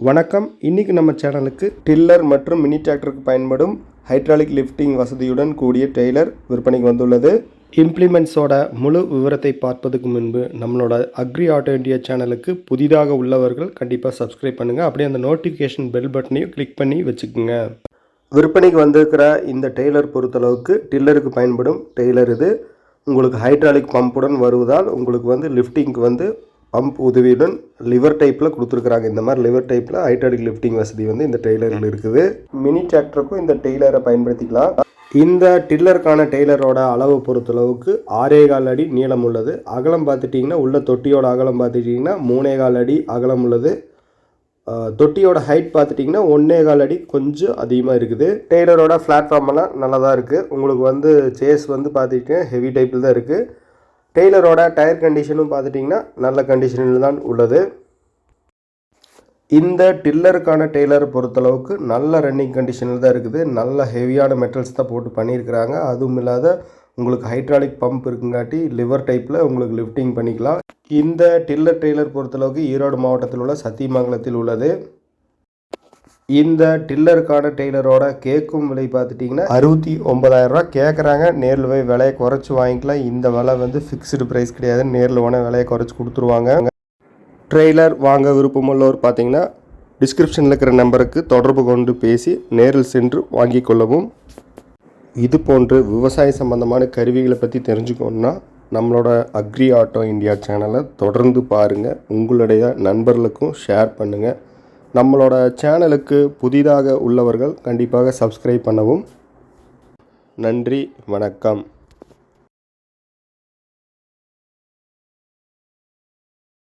வணக்கம். இன்னைக்கு நம்ம சேனலுக்கு டில்லர் மற்றும் மினி டிராக்டருக்கு பயன்படும் ஹைட்ராலிக் லிஃப்டிங் வசதியுடன் கூடிய டெய்லர் விற்பனைக்கு வந்துள்ளது. இம்ப்ளிமெண்ட்ஸோட முழு விவரத்தை பார்ப்பதுக்கு முன்பு நம்மளோட அக்ரி ஆட்டோ இண்டியா சேனலுக்கு புதிதாக உள்ளவர்கள் கண்டிப்பாக சப்ஸ்கிரைப் பண்ணுங்கள் அப்படியே அந்த நோட்டிஃபிகேஷன் பெல் பட்டனையும் கிளிக் பண்ணி வச்சுக்கோங்க. விற்பனைக்கு வந்திருக்கிற இந்த டெய்லர் பொறுத்தளவுக்கு டில்லருக்கு பயன்படும் டெய்லர் இது. உங்களுக்கு ஹைட்ராலிக் பம்புடன் வருவதால் உங்களுக்கு வந்து லிஃப்டிங்க்கு வந்து பம்ப் உதவியுடன் லிவர் டைப்பில் கொடுத்துருக்குறாங்க. இந்த மாதிரி லிவர் டைப்பில் ஹைட்ராலிக் லிஃப்டிங் வசதி வந்து இந்த டெய்லரில் இருக்குது. மினி டிராக்டருக்கும் இந்த டெய்லரை பயன்படுத்திக்கலாம். இந்த டில்லருக்கான டெய்லரோட அளவு பொறுத்தளவுக்கு ஆறே கால் அடி நீளம் உள்ளது. அகலம் பார்த்துட்டிங்கன்னா உள்ள தொட்டியோட அகலம் பார்த்துட்டிங்கன்னா மூணே கால் அடி அகலம் உள்ளது. தொட்டியோட ஹைட் பார்த்துட்டிங்கன்னா ஒன்றே கால் அடி கொஞ்சம் அதிகமாக இருக்குது. டெய்லரோட பிளாட்ஃபார்ம் எல்லாம் நல்லா தான் இருக்குது உங்களுக்கு வந்து சேஸ் வந்து பார்த்துட்டிங்கன்னா ஹெவி டைப்பில் தான் இருக்குது டெய்லரோட டயர் கண்டிஷனும் பார்த்துட்டிங்கன்னா நல்ல கண்டிஷனில் தான் உள்ளது. இந்த டில்லருக்கான டெய்லரை பொறுத்தளவுக்கு நல்ல ரன்னிங் கண்டிஷனில் தான் இருக்குது. நல்ல ஹெவியான மெட்டல்ஸ் தான் போட்டு பண்ணியிருக்கிறாங்க. அதுவும் இல்லாத உங்களுக்கு ஹைட்ராலிக் பம்ப் இருக்குங்காட்டி லிவர் டைப்பில் உங்களுக்கு லிஃப்டிங் பண்ணிக்கலாம். இந்த டில்லர் டெய்லர் பொறுத்தளவுக்கு ஈரோடு மாவட்டத்தில் உள்ள சத்தியமங்கலத்தில் உள்ளது. இந்த டில்லருக்கான டெய்லரோட கேட்கும் விலை பார்த்துட்டிங்கன்னா அறுபத்தி ஒன்பதாயிரரூவா கேட்குறாங்க நேரில் போய் விலையை குறைச்சி வாங்கிக்கலாம். இந்த விலை வந்து ஃபிக்ஸ்டு ப்ரைஸ் கிடையாது. நேரில் போனால் விலையை குறைச்சி கொடுத்துருவாங்க. ட்ரெய்லர் வாங்க விருப்பமுள்ளவர் பார்த்தீங்கன்னா டிஸ்கிரிப்ஷனில் இருக்கிற நம்பருக்கு தொடர்பு கொண்டு பேசி நேரில் சென்று வாங்கி கொள்ளவும். இது போன்று விவசாய சம்பந்தமான கருவிகளை பற்றி தெரிஞ்சுக்கணுன்னா நம்மளோட அக்ரி ஆட்டோ இந்தியா சேனலை தொடர்ந்து பாருங்கள் உங்களுடைய நண்பர்களுக்கும் ஷேர் பண்ணுங்கள் நம்மளோட சேனலுக்கு புதிதாக உள்ளவர்கள் கண்டிப்பாக சப்ஸ்கிரைப் பண்ணவும். நன்றி வணக்கம்.